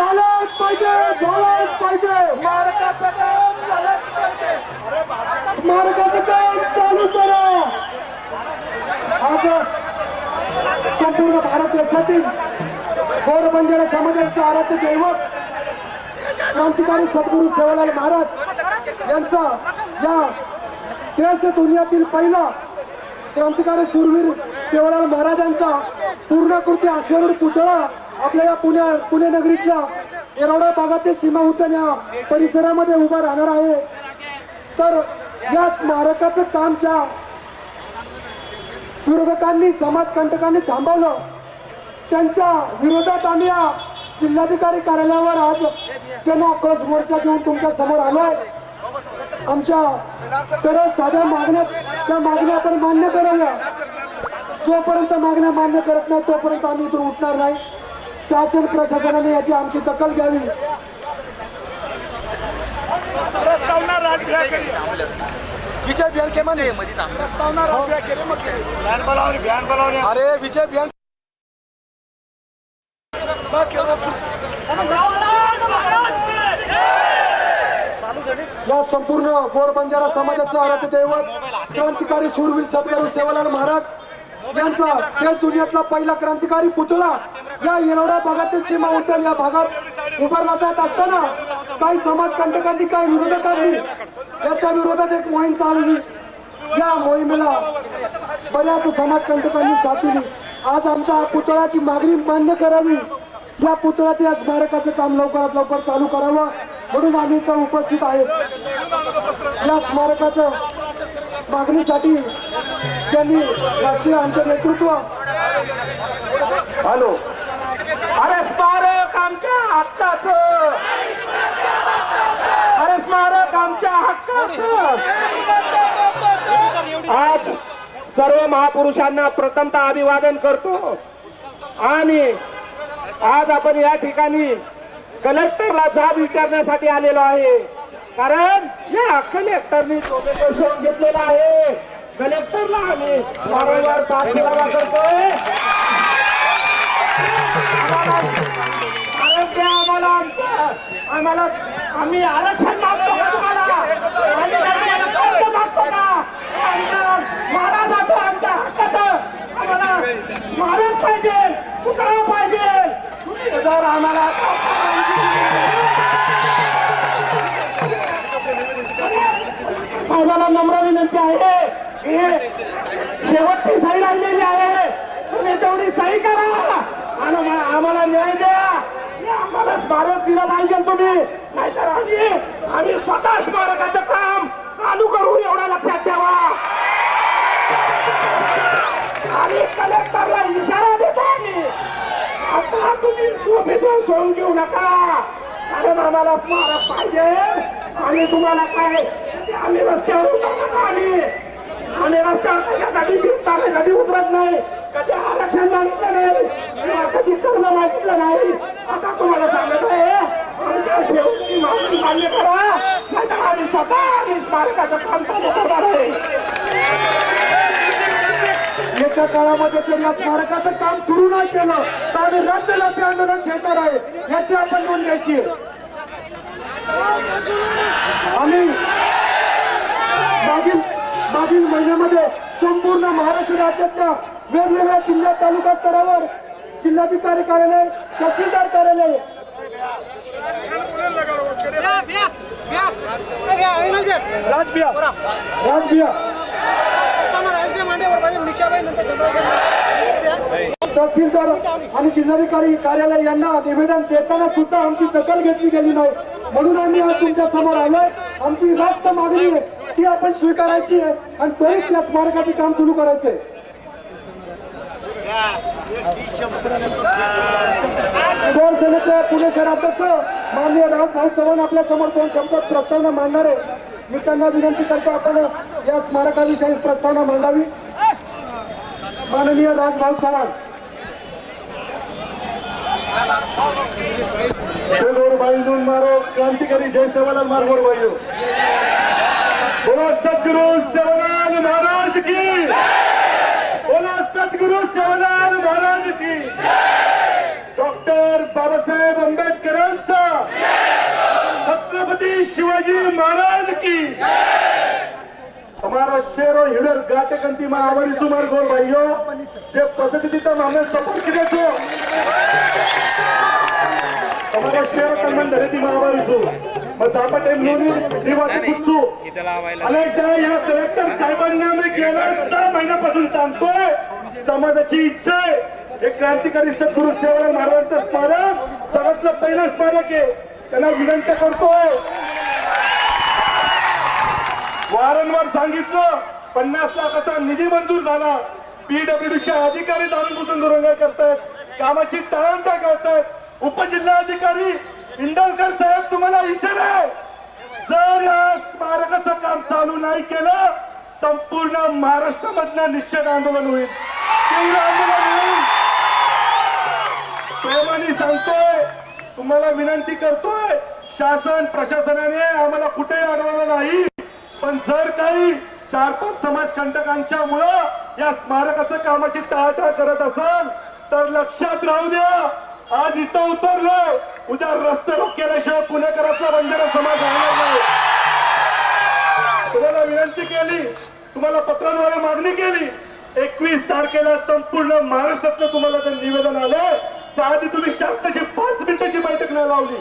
झालंच पाहिजे झालंच पाहिजे. स्मारकाचं काम झालंच पाहिजे. स्मारकाचं काम चालू करा. आज संपूर्ण भारत देशातील गौर बंजारा समाजाचं आराध्य दैवत क्रांतिकारी सद्गुरू सेवालाल महाराज यांचा या देश दुनियातील पहिला क्रांतिकारी सुरवीर सेवालाल महाराजांचा पूर्णकृती अश्वरूढ पुतळा आपल्या या पुण्या पुणे नगरीतल्या येरवडा भागातील सीमा उद्यान या परिसरामध्ये उभा राहणार आहे. तर या स्मारकाचं काम ज्या विरोधकांनी समाजकंटकांनी थांबवलं त्यांच्या विरोधात आम्ही या जिल्हाधिकारी कार्यालयावर आज जन आक्रोश मोर्चा घेऊन तुमच्यासमोर आलोय आमच्या सर्व साध्या मागण्या त्या मागण्या आपण मान्य कराव्या. जोपर्यंत मागण्या मान्य करत नाही तोपर्यंत आम्ही इथून उठणार नाही. शासन प्रशासनाने याची आमची दखल घ्यावी. विजय अरे विजय या संपूर्ण गोर बंजारा समाजाचं आराध्य दैवत क्रांतिकारी शूरवीर सद्गुरू सेवालाल महाराज यांचा देश दुनियातला पहिला क्रांतिकारी पुतळा या येरवडा भागातील सीमा उद्यान या भागात उभारला जात असताना काही समाजकंटकांनी काही विरोधकांनी याच्या विरोधात एक मोहीम चालली या मोहिमेला बऱ्याच समाजकंटकांनी साथ दिली. आज आमच्या पुतळ्याची मागणी मान्य करावी. या पुतळ्याच्या या स्मारकाचं काम लवकरात लवकर चालू करावं म्हणून आम्ही इथं उपस्थित आहेत. या स्मारकाचं मागणीसाठी ज्यांनी राष्ट्रीय आमचं नेतृत्व हॅलो. अरे स्मारक आमच्या हक्काचं. अरे स्मारक आमच्या हक्काचं. आज सर्व महापुरुषांना प्रथमतः अभिवादन करतो. आणि आज आपण या ठिकाणी कलेक्टरला जाब विचारण्यासाठी आलेलो आहे. कारण या कलेक्टरनी घेतलेला आहे. कलेक्टरला आम्ही वारंवार पाठपुरावा करतोय. आम्हाला आम्ही आरक्षण मागतो का तुम्हाला? आम्ही कर्ज मागतो का? आमच्या महाराजाचं आमच्या हक्काचं आम्हाला स्मारक पाहिजे पुतळा पाहिजे. तुम्ही जर आम्हाला साहेबाला नम्र विनंती आहे शेवटची सही राहिलेली आहे. तुम्ही तेवढी सही करा आणि आम्हाला न्याय द्या. आम्हालाच आम्हाला स्मारक दिलं पाहिजे तुम्ही. नाहीतर आम्ही आम्ही स्वतः स्मारकाचं काम चालू करू एवढा लक्षात द्यावा आणि कलेक्टरला इशारा देतो आम्ही. आता तुम्ही झोपेतून सोडून घेऊ नका. कारण आम्हाला स्मारक पाहिजे. आणि तुम्हाला काय म्हणजे आम्ही रस्त्यावर उतरतो आम्ही? आम्ही रस्त्यावर कशासाठी फिरताना कधी उतरत नाही. कधी आरक्षण मागितलं नाही? किंवा कधी कर्ज मागितलं नाही? आता तुम्हाला सांगत आहे आमच्या शेवटची मागणी मान्य करा नाहीतर आम्ही स्वतः आम्ही स्मारकाचं काम चालू करणार आहे. एका काळामध्ये जर या स्मारकाचं काम सुरू नाही केलं तर आम्ही राज्यव्यापी आंदोलन छेडणार आहे. याची आपण नोंद घ्यायची आम्ही मागील मागील महिन्यामध्ये संपूर्ण महाराष्ट्र राज्यातल्या वेगवेगळ्या जिल्हा तालुका स्तरावर जिल्हाधिकारी कार्यालय तहसीलदार कार्यालय. राजबिया. राजबिया. तहसीलदार आणि जिल्हाधिकारी कार्यालय यांना निवेदन देताना सुद्धा आमची दखल घेतली गेली नाही. म्हणून आम्ही आज तुमच्यासमोर आलोय. आमची रास्त मागणी आहे ती आपण स्वीकारायची आहे आणि त्वरित या स्मारकाचे काम सुरू करायचंय शिवसेनेचे पुणे शहराध्यक्ष माननीय राजभाऊ चव्हाण आपल्यासमोर दोन शब्द प्रस्तावना मांडणार आहे मी त्यांना विनंती करतो आपण या स्मारकाविषयी प्रस्तावना मांडावी. माननीय राजभाऊ चव्हाण. शेलोर बांधून मारो क्रांतिकारी जय सेवालाल मारगोड बाईजू बोला सद्गुरु सेवालाल महाराज की बोला सद्गुरु सेवालाल महाराज की डॉक्टर बाबासाहेब आंबेडकरांचा छत्रपती शिवाजी महाराज की हमारा शेरो हिडर गाटे कंती में हमारी सुमार गोर भाइयों जे पद्धति तो हमें सपोर्ट किया छो। हमारा शेरो कन्मन धरे ती महावारी छो। मग टाइम नोंदणी निवासी कुठचो इथं लावायला अनेकदा या कलेक्टर साहेबांना मी गेल्या सहा महिन्यापासून सांगतोय समाजाची इच्छा आहे. हे क्रांतिकारी सद्गुरू सेवालाल महाराजांचं स्मारक सगळ्यातलं पहिलं स्मारक आहे. त्यांना विनंती करतोय. वारंवार सांगितलं पन्नास लाखाचा निधी मंजूर झाला. पीडब्ल्यूडीचे अधिकारी जाणून बुजून दुरंगाई करतायत. कामाची टाळंटा करतायत उपजिल्हाधिकारी इंदलकर साहेब तुम्हाला इशारा आहे. जर या स्मारकाचं काम चालू नाही केलं संपूर्ण महाराष्ट्रामधनं निश्चित आंदोलन होईल. तीव्र आंदोलन होईल. प्रेमाने सांगतोय तुम्हाला विनंती करतोय शासन प्रशासनाने आम्हाला कुठेही अडवलं नाही. पण जर काही चार पाच समाजकंटकांच्या मुळे या स्मारकाचं कामाची टाळाटाळ करत असाल तर लक्षात राहू द्या आज इथं उतरलं उद्या रस्ते रोख केल्याशिवाय पुणेकरातला बंजारा समाज राहणार नाही. तुम्हाला विनंती केली तुम्हाला पत्राद्वारे मागणी केली. एकवीस तारखेला संपूर्ण महाराष्ट्रातलं तुम्हाला ते निवेदन आलं साधी तुम्ही शासनाची पाच मिनिटाची बैठक नाही लावली.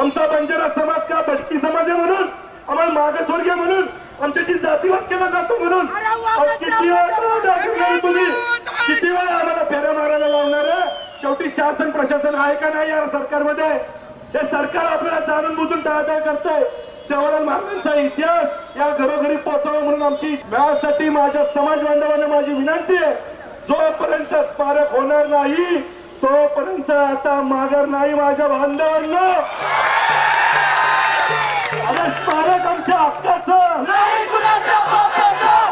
आमचा बंजारा समाज का? भटकी समाज आहे म्हणून. आम्हाला मागासवर्गीय म्हणून. आमच्याशी जातीवाद केला जातो म्हणून. किती वेळा तुम्ही? किती वेळा आम्हाला फेऱ्या मारायला लावणार? शेवटी शासन प्रशासन आहे का नाही या सरकारमध्ये? हे सरकार आपल्याला जाणून बुजून टाळाटाळ करतंय. सेवालाल महाराजांचा इतिहास या घरोघरी पोहोचावा म्हणून आमची यासाठी माझ्या समाज बांधवांना माझी विनंती आहे. जोपर्यंत स्मारक होणार नाही तोपर्यंत आता माघार नाही माझ्या बांधवांना आता स्मारक आमच्या हक्काचं.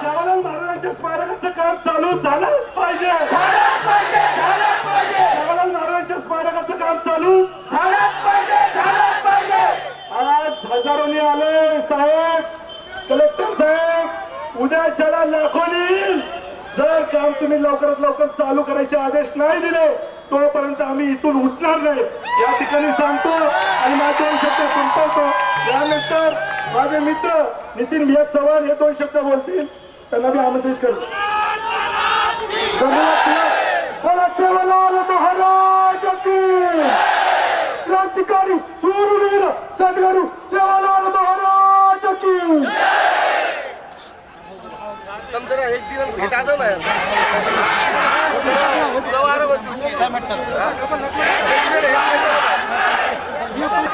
सेवालाल महाराजांच्या स्मारकाचं काम चालू झालंच पाहिजे. सेवालाल महाराजांच्या स्मारकाचं काम चालू आज हजारोनी आले साहेब कलेक्टर साहेब उद्याच्याला लाखोनी येईल. जर काम तुम्ही लवकरात लवकर चालू करायचे आदेश नाही दिले तोपर्यंत आम्ही इथून उठणार नाही. या ठिकाणी सांगतो आणि माझे शब्द संपवतो. यानंतर माझे मित्र नितीन भिया चव्हाण हे दोन शब्द बोलतील. त्यांना मी आमंत्रित करतो महाराज क्रांतिकारी सूरवीर सद्गुरु सेवालाल महाराज की. तुम जरा एक दिन भेटा दो ना मत तुझी दिन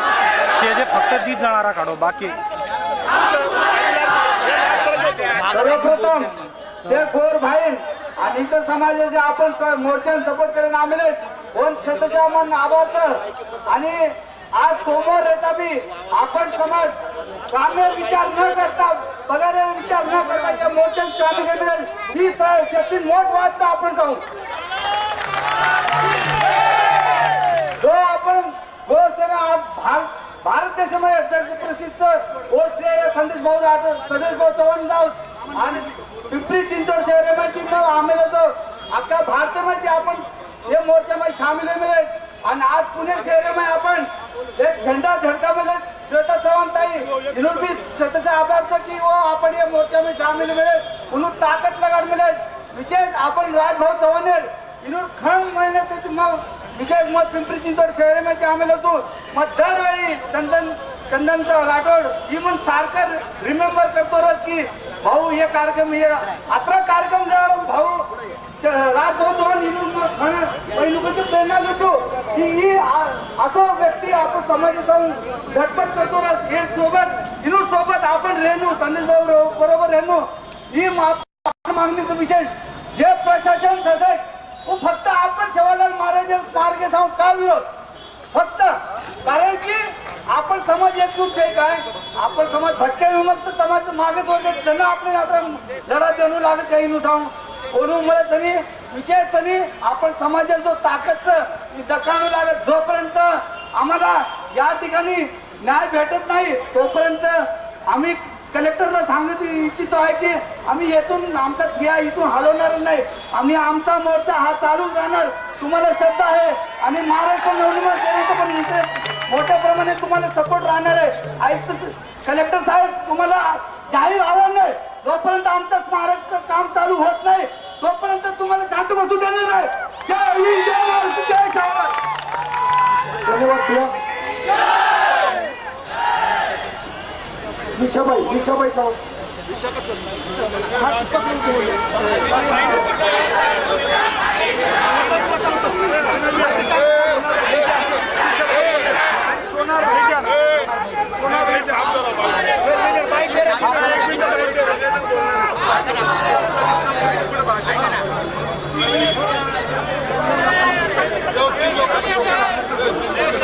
स्टेज फक्त तीच जाणारा काढो बाकी सर्वप्रथम शेख गोर भाई आणि इतर समाजाचे आपण स- मोर्चान सपोर्ट करेन आम्ही कोण सतच्या मन आभारत आणि आज समोर येता बी आपण समाज साम्य विचार न करता पगार विचार न करता या मोर्चात सामील मिळेल ही स- शक्ती मोठ वाटतं आपण जाऊ. जो आपण गोसेना आज भारत भारत देशामध्ये अध्यक्ष प्रसिद्ध गोश्रेय संदेश भाऊ राठोड संदेश भाऊ चव्हाण जाऊ. आणि पिंपरी चिंचवड शहरामध्ये मग आम्हाला तो अख्खा भारतामध्ये आपण हे मोर्चामध्ये सामील मिळेल आणि आज पुणे शहरामध्ये आपण एक झेंडा झडकामध्ये श्वेता चव्हाण ताई इन्हों भी स्वतःचा आभार था की वो आपण या मोर्चामध्ये सामील मिळेल म्हणून ताकद लगाड मिळेल विशेष आपण राजभाऊ चव्हाण इन्हों खंड मेहनत आहे मग विशेष मग पिंपरी चिंचवड शहरामध्ये आम्ही होतो. मग दरवेळी चंदन चंदनचा राठोड ही पण सारखं रिमेंबर करतो रोज की भाऊ हे कार्यक्रम हे अकरा कार्यक्रम जेव्हा भाऊ रात होतो दोन इन्हून प्रेरणा घेतो की ही आ- व्यक्ती आपण समाजात जाऊन झटपट करतो रोज हे सोबत इन्हून सोबत आपण रेणू संदेश भाऊ बरोबर रेणू. ही मागणीचं विशेष. जे प्रशासन सदस्य वो फक्त आपण सेवालाल महाराज मार्गे जाऊन का विरोध? फक्त. कारण की आपण समाज एकजूट आहे काय? आपण समाज भटक्या विमुक्त समाज मागे जोडले त्यांना आपले आता लढा देणू लागत काही नुसार म्हणून मला त्यांनी आपण समाजाला जो ताकद दखाणू लागत जोपर्यंत आम्हाला या ठिकाणी न्याय भेटत नाही तोपर्यंत आम्ही कलेक्टरला सांगत इच्छितो आहे की आम्ही येथून आमचा घ्या इथून हलवणार नाही. आम्ही आमचा मोर्चा हा चालूच राहणार. तुम्हाला श्रद्धा आहे. आणि महाराष्ट्र नवनिर्माण सेनेचं पण इथे मोठ्या प्रमाणे तुम्हाला सपोर्ट राहणार आहे. आयुक्त कलेक्टर साहेब तुम्हाला जाहीर आव्हान आहे. जोपर्यंत आमचं स्मारकचं काम चालू होत नाही तोपर्यंत तुम्हाला शांत बसू देणार नाही जय हिंद जय महाराष्ट्र जय धन्यवाद सावंत सोनार भाईजान सोनार भाईजान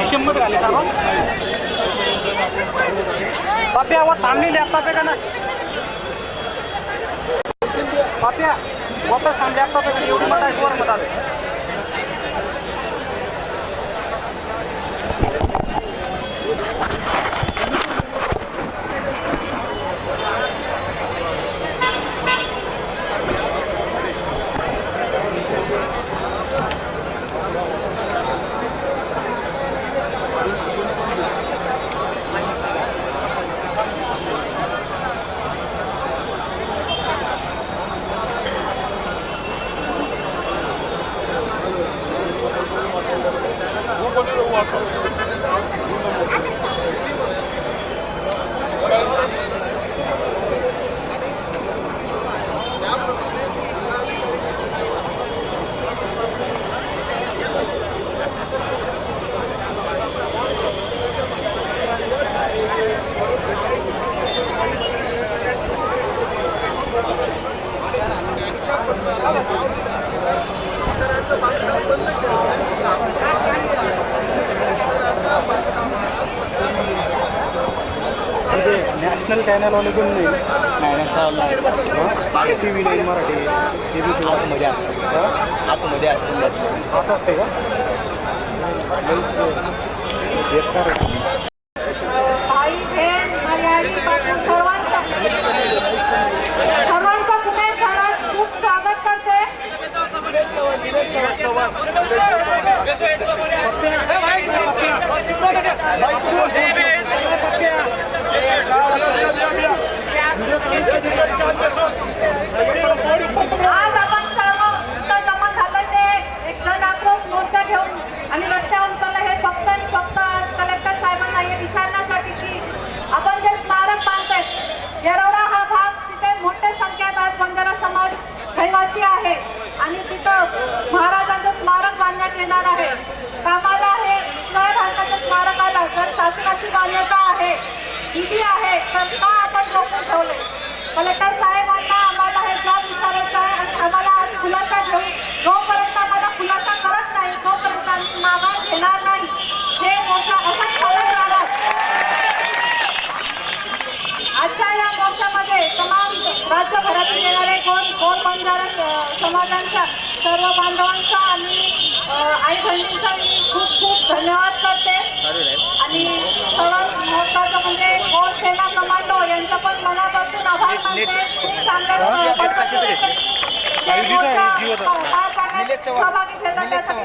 डिसेंबर आले सर्व पाप्या व थांबली लॅपटॉप आहे का ना पाप्या वापस थांब लॅपटॉप आहे का एवढी मत आहे वर मत आले म्हणजे नॅशनल चॅनलवाले पण नाही. टी व्ही नाईन मराठी ते बी तुला आतमध्ये असतात. आतमध्ये असतात आत असते का आज आपण सर्व जमा झालं ते. एक जण आक्रोश मोर्चा घेऊन आणि रस्त्यावर उतरलं हे फक्त आणि फक्त कलेक्टर साहेबांना हे विचारण्यासाठी की आपण जे स्मारक बांधतोय येरवडा हा भाग तिथे मोठ्या संख्येत आज बंजारा समाज रहिवासी आहे. आणि तिथं महाराजांचं स्मारक बांधण्यात येणार आहे. कामाला हे शिवाय स्मारक आलं. जर शासनाची मान्यता आहे. निधी आहे. तर का आपण रोखून ठेवले कलेक्टर साहेबांना आम्हाला हे जॉब विचारायचं आहे आणि आम्हाला आज खुलासा घेऊन जोपर्यंत आम्हाला खुलासा करत नाही तोपर्यंत आम्ही माघार घेणार नाही. हे मोर्चा असंच चालत राहणार आजच्या या मोर्चामध्ये तमाम राज्यभरातून येणारे गोर गोर बंजारा समाजांच्या सर्व बांधवांचा आणि आई बहिणींचा मी खूप खूप धन्यवाद करते आणि सर्वात महत्वाचं म्हणजे गोर सेना कमांडो यांचा पण मनापासून आभार मानते खूप चांगल्या पद्धतीने हे मोर्चा पार पाडण्यात सहभागी झाला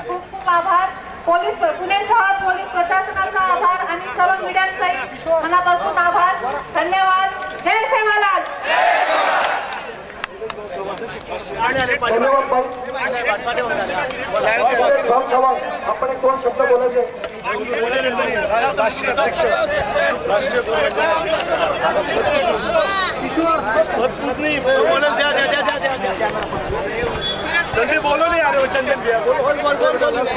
खूप खूप आभार पोलीस पुणे शहर पोलीस प्रशासनाचा आभार आणि सर्व मीडियांचाही मनापासून आभार धन्यवाद जय सेवालाल आपण एक दोन शब्द बोलायचे राष्ट्रीय अध्यक्ष राष्ट्रीय संजय बोलो नहीं बोलो रहे हो चंदन भैया. बोलो बोल बोल बोल बोल.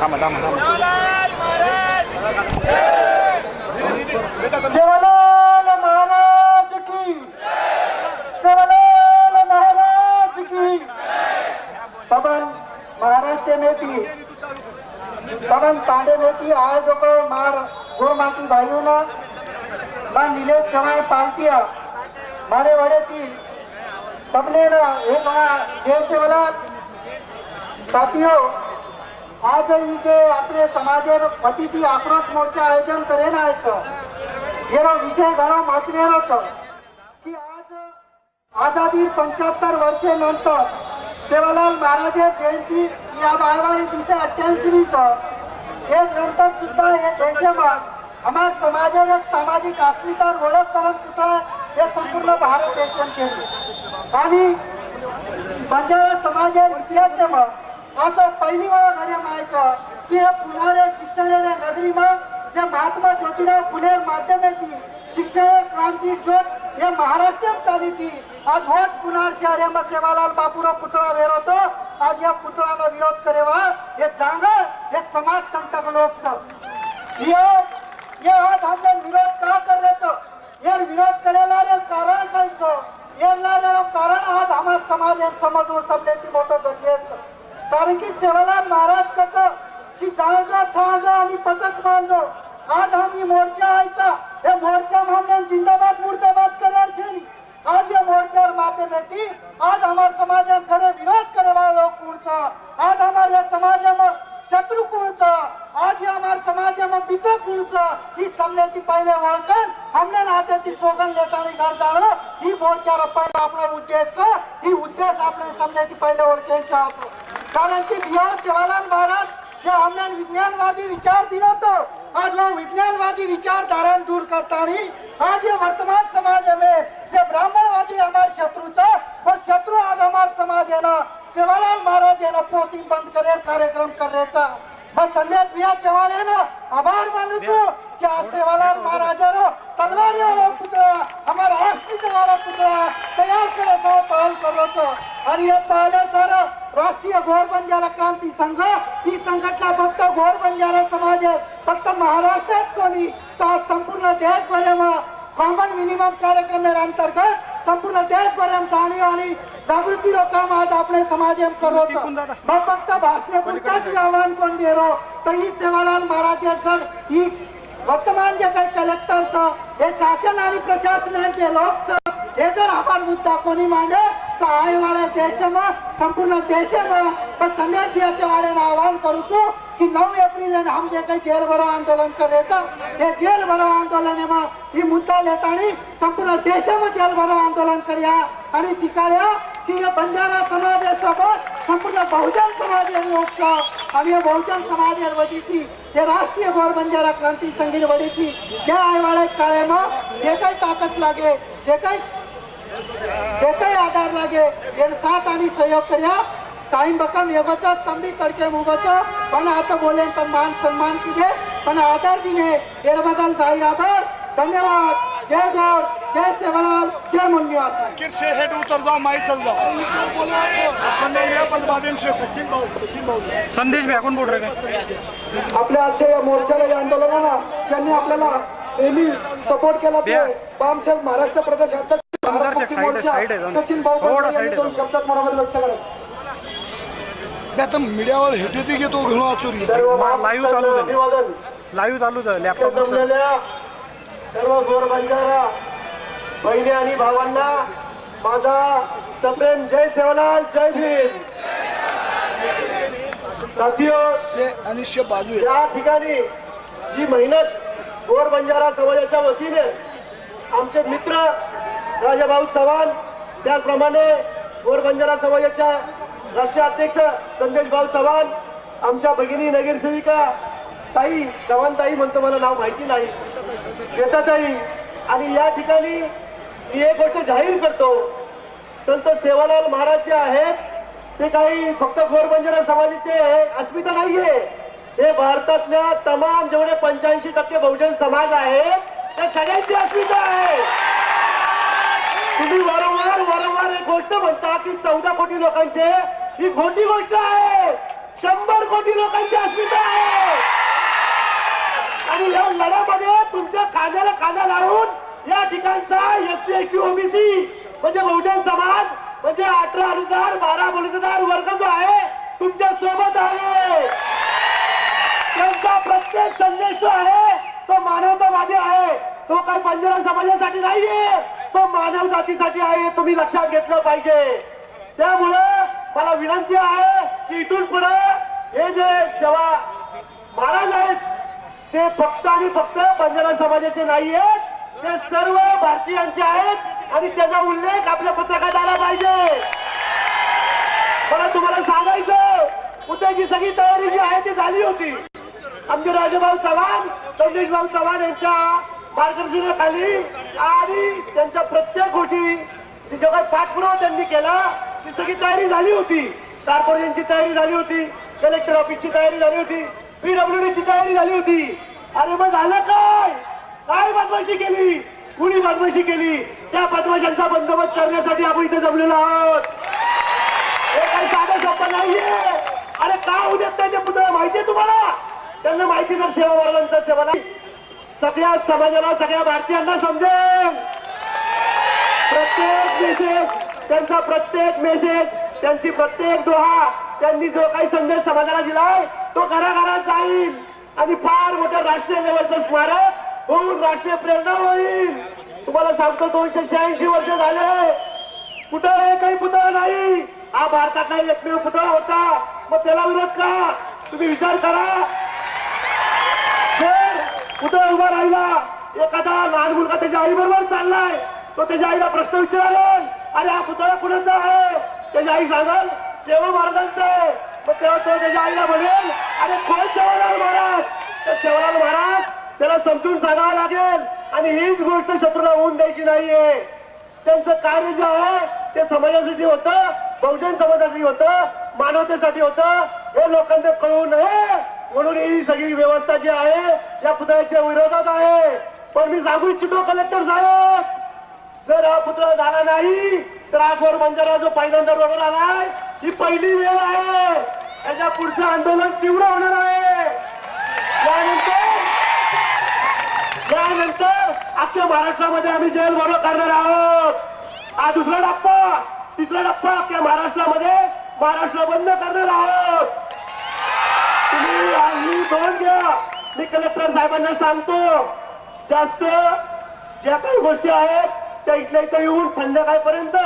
थांबा थांबा थांबा. सेवालाल महाराज की। सेवालाल महाराज की। सबन महाराष्ट्र में थी सबन तांडे में थी आयोजक मार गो माती भाइयों ना। मां नीलेश चौहान पालतिया मारे वड़े थी सबने ना एक जैसे वाला साथियों आज ये जे अपने समाज के पति थी आक्रोश मोर्चा आयोजन करे ना छो येरो विषय घणो महत्वनो छो कि आज आजादी पंचाहत्तर वर्षे नंतर सेवालाल महाराजे जयंती या बाळवाणी दिशा अठ्ठ्याऐंशी छ हे नंतर सुद्धा हे देशामध्ये আমার समाज एक सामाजिक अस्मिता ओळख करत पुतळा हे संपूर्ण भारत देशात केले. आणि बंजारा समाज इतिहासामुळं आता पहिली वेळा घड्या मायचं की हे पुणे शिक्षण नगरी नगरीमा जे महात्मा ज्योतिराव फुले माध्यमेची शिक्षण क्रांती ज्योत हे महाराष्ट्रात चाली ती. आज होच पुणार शहरामध्ये सेवालाल बापूराव पुतळा वेरवतो. आज या पुतळाला विरोध करेवा. हे जाणं हे समाज कंटक लोक. हे ये आज हमने विरोध का कर रहे विरोध करायला रे कारण काय छो ये लालेलो कारण आज हमार समाज हे समजून सबलेती मोठो धोके कारण की सेवालाल महाराज कसं? की जागा छागा आणि पचक मानजो आज आम्ही मोर्चा हमने पहिले पहले वळखण हमने नाते लेताना घर झालं ही मोर्चाला पहिला आपला उद्देश ही उद्देश आपले समजे ती पहिले ओळखेल चाहतो कारण की बिहार जवाहरलाल महाराज जे हमने विज्ञानवादी विचार दिला तो आज वो विज्ञानवादी विचारधारा दूर करता नहीं आज ये वर्तमान समाज में जो ब्राह्मणवादी हमारे शत्रु था और शत्रु आज हमारे समाज है ना सेवालाल महाराज है ना पोती बंद करे कार्यक्रम कर रहे था बस सल्ल्यात बिया चेवाळे ना आभार मानू तू की आज सेवालाल महाराजा तलवारी वाला पुतळा हमारा राष्ट्रीय वाला पुतळा तयार करत पहल करत आणि पाले पहले राष्ट्रीय घोर बंजारा क्रांती संघ ही संघटना फक्त घोर बंजारा समाज फक्त महाराष्ट्रात कोणी तर संपूर्ण देशभर कॉमन मिनिमम कार्यक्रम अंतर्गत संपूर्ण देशभरात जाणीव आणि जागृतीचं काम आज आपले समाज एम છો मग फक्त भारतीय पुरताच आव्हान कोण दिलो? तर ही सेवालाल महाराज सर ही वर्तमान जे काही कलेक्टर छ हे शासन आणि प्रशासनाचे लोक छ हे जर आपण मुद्दा कोणी नहीं तर तो आने देश संपूर्ण देश में पर संदेश दिया वाले आह्वान करूँ छू कि एप्रिल हम जे कहीं जेल भरो आंदोलन करायचं हे जेल भरो आंदोलन ही मुद्दा लेता संपूर्ण देश जेल भरो आंदोलन करूया. आणि तिकाया की या बंजारा समाजासोबत संपूर्ण बहुजन समाज लोकचं आणि या बहुजन समाज वडीची हे राष्ट्रीय गोर बंजारा क्रांती संगीत वडीची ज्या आयवाळ्या काळ्यामा जे काही ताकद लागेल जे काही जे काही आधार लागे येण साथ आणि सहयोग करा. टाइम बकम ये बचत तड़के मुँह पण आता बोले तर मान सम्मान कीजिए पण आधार दिने. ये बदल जाई आभार. धन्यवाद. जय जोर. जय सेवालाल. जय मुन्यवाद हेड उतर जाओ माई चल जाओ. संदेश भ्याकून आपल्या आजच्या या मोर्चाला या आंदोलनाला त्यांनी आपल्याला सपोर्ट केला महाराष्ट्र प्रदेश सचिन भाऊ. शब्दात मनोगत व्यक्त करायचं आता मीडियावर हेटे घेतो घेऊन आचोरी लाईव्ह चालू. अभिवादन. लाईव्ह चालू इथे लॅपटॉप सर्व गोर बंजारा बहिणी आणि भावांना माझा सप्रेम जय सेवालाल जय भीम. साथियो आणि शे बाजू या ठिकाणी जी मेहनत गोर बंजारा समाजाच्या वतीने आमचे मित्र राजाभाऊ चव्हाण त्याचप्रमाणे गोर बंजारा समाजाच्या राष्ट्रीय अध्यक्ष संदेश भाऊ चव्हाण आमच्या भगिनी नगरसेविका ताई चव्हाणताई म्हणतो मला नाव माहिती नाही. ताई आणि या ठिकाणी मी एक गोष्ट जाहीर करतो. संत सेवालाल महाराज जे आहेत ते काही फक्त गोरबंजारा समाजाचे अस्मिता नाहीये. हे भारतातल्या तमाम जेवढे पंच्याऐंशी टक्के बहुजन समाज आहे त्या सगळ्यांची अस्मिता आहे. तुम्ही वारंवार वारंवार एक गोष्ट म्हणता की चौदा कोटी लोकांचे ही खोटी गोष्ट आहे. शंभर कोटी लोकांची अस्मिता आहे. आणि या लढ्यामध्ये तुमच्या खांद्याला खांदा लावून या ठिकाणचा एस सी ओबीसी म्हणजे बहुजन समाज म्हणजे अठरा अनुदार बारा बलुतेदार वर्ग जो आहे तुमच्यासोबत आहे. त्यांचा प्रत्येक संदेश जो आहे तो मानवतावादी आहे. तो काही बंजारा समाजासाठी नाहीये. तो मानव जातीसाठी आहे तुम्ही लक्षात घेतलं पाहिजे. त्यामुळं मला विनंती आहे की इथून पुढे हे जे सेवा महाराज आहेत ते फक्त आणि फक्त बंजारा समाजाचे नाही आहेत ते सर्व भारतीयांचे आहेत आणि त्याचा उल्लेख आपल्या पत्रकात आला पाहिजे. मला तुम्हाला सांगायचं उद्याची सगळी तयारी जी आहे ती झाली होती. आमचे राजेभाऊ चव्हाण संदेशभाऊ चव्हाण यांच्या मार्गदर्शनाखाली आणि त्यांच्या प्रत्येक गोष्टी जी जगात पाठपुरावा त्यांनी केला. ती सगळी तयारी झाली होती. कार्पोरेशनची तयारी झाली होती. कलेक्टर ऑफिसची तयारी झाली होती. पीडब्ल्यू ची तयारी झाली होती. अरे मग झालं काय? काय बदमाशी केली? कुणी बदमाशी केली? त्या बदमाशांचा बंदोबस्त करण्यासाठी आपण इथे जमलेलो आहोत. हे काही साधं सोपं नाहीये. अरे का उद्या त्याच्या पुतळा? माहितीये तुम्हाला? त्यांना माहिती जर सेवा वर्गांचा सेवा नाही. सगळ्या समाजाला सगळ्या भारतीयांना समजेल. प्रत्येक मेसेज त्यांचा प्रत्येक मेसेज त्यांची प्रत्येक दोहा त्यांनी जो काही संदेश समाजाला दिलाय तो घराघरात जाईल. आणि फार मोठं राष्ट्रीय लेवलचं स्मारक होऊन राष्ट्रीय प्रेरणा होईल. तुम्हाला सांगतो दोनशे शहाऐंशी वर्ष झाले. कुठं हे काही पुतळा नाही. हा भारतातला एकमेव पुतळा होता. मग त्याला विरोध का तुम्ही विचार करा. कुठं उभा राहिला? एखादा लहान मुलगा त्याच्या आई बरोबर चाललाय. तो त्याच्या आईला प्रश्न विचारेल अरे हा पुतळा कुणाचा आहे? त्याची आई सांगाल सेवा महाराजांचा आहे. मग तेव्हा तो त्याच्या आईला म्हणेल अरे कोण सेवालाल महाराज? तर सेवालाल महाराज त्याला समजून सांगावं लागेल. आणि हीच गोष्ट शत्रूला होऊन द्यायची नाहीये. त्यांचं कार्य जे आहे ते समाजासाठी होतं बहुजन समाजासाठी होतं मानवतेसाठी होतं. हे लोकांना कळू नये. म्हणून ही सगळी व्यवस्था जी आहे या पुतळ्याच्या विरोधात आहे. पण मी सांगू इच्छितो कलेक्टर साहेब जर हा पुतळा झाला नाही तर हा गोर बंजारा जो पहिल्यांदा बरोबर आलाय ही पहिली वेळ आहे. त्याच्या पुढचं आंदोलन तीव्र होणार आहे. त्यानंतर यानंतर अख्ख्या महाराष्ट्रामध्ये आम्ही जेल भरो करणार आहोत. हा दुसरा टप्पा तिसरा टप्पा अख्ख्या महाराष्ट्रामध्ये महाराष्ट्र बंद करणार आहोत. तुम्ही ही मी कलेक्टर साहेबांना सांगतो जास्त ज्या काही गोष्टी आहेत त्या इथल्या इथं येऊन संध्याकाळपर्यंत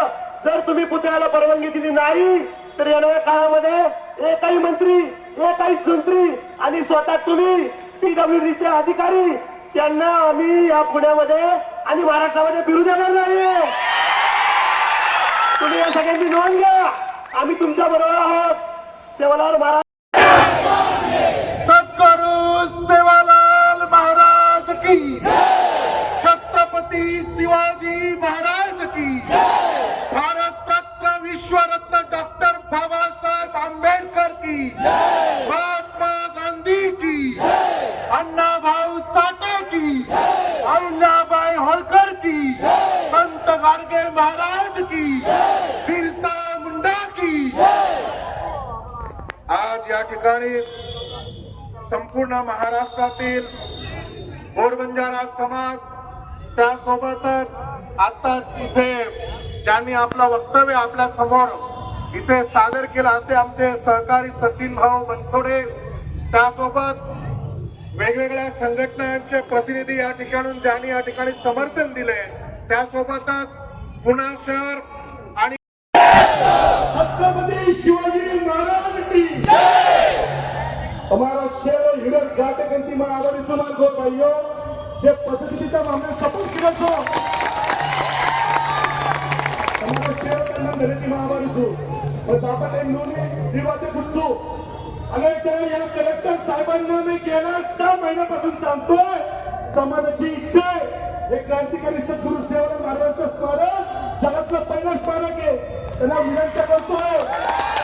जर तुम्ही पुतळ्याला परवानगी दिली नाही तर येणाऱ्या काळामध्ये एकही मंत्री एकही मंत्री आणि स्वतः तुम्ही पीडब्ल्यू चे अधिकारी त्यांना आम्ही या पुण्यामध्ये आणि महाराष्ट्रामध्ये फिरू देणार नाही तुम्ही या सगळ्यांची नोंद घ्या. आम्ही तुमच्या बरोबर आहोत. सेवालाल महाराज ठिकाणी संपूर्ण महाराष्ट्रातील गोरबंजारा समाज त्यासोबतच आताच इथे ज्यांनी आपलं वक्तव्य आपल्यासमोर इथे सादर केलं असे आमचे सहकारी सचिन भाऊ बनसोडे त्यासोबत वेगवेगळ्या संघटनांचे प्रतिनिधी या ठिकाणून ज्यांनी या ठिकाणी समर्थन दिले त्यासोबतच पुणे शहर आणि छत्रपती शिवाजी महाराज की અમારા શેરો હિરક ઘાટકંતીમાં આવેલી માર્ગો ભાઈઓ જે પદ્ધતિથી અમને સપોર્ટ કર્યો છો તમારો શેરો त्यांना ખરીદીમાં આવવાનું છું पण आपण एक नोंदणी दिवाते खुटचू आणि त्या या कलेक्टर साहेबांना मी गेल्या सहा महिन्यापासून सांगतोय समाजाची इच्छा आहे हे क्रांतिकारी सद्गुरू सेवालाल महाराजांचं स्मारक जगातलं पहिलं स्मारक आहे त्यांना विनंती करतोय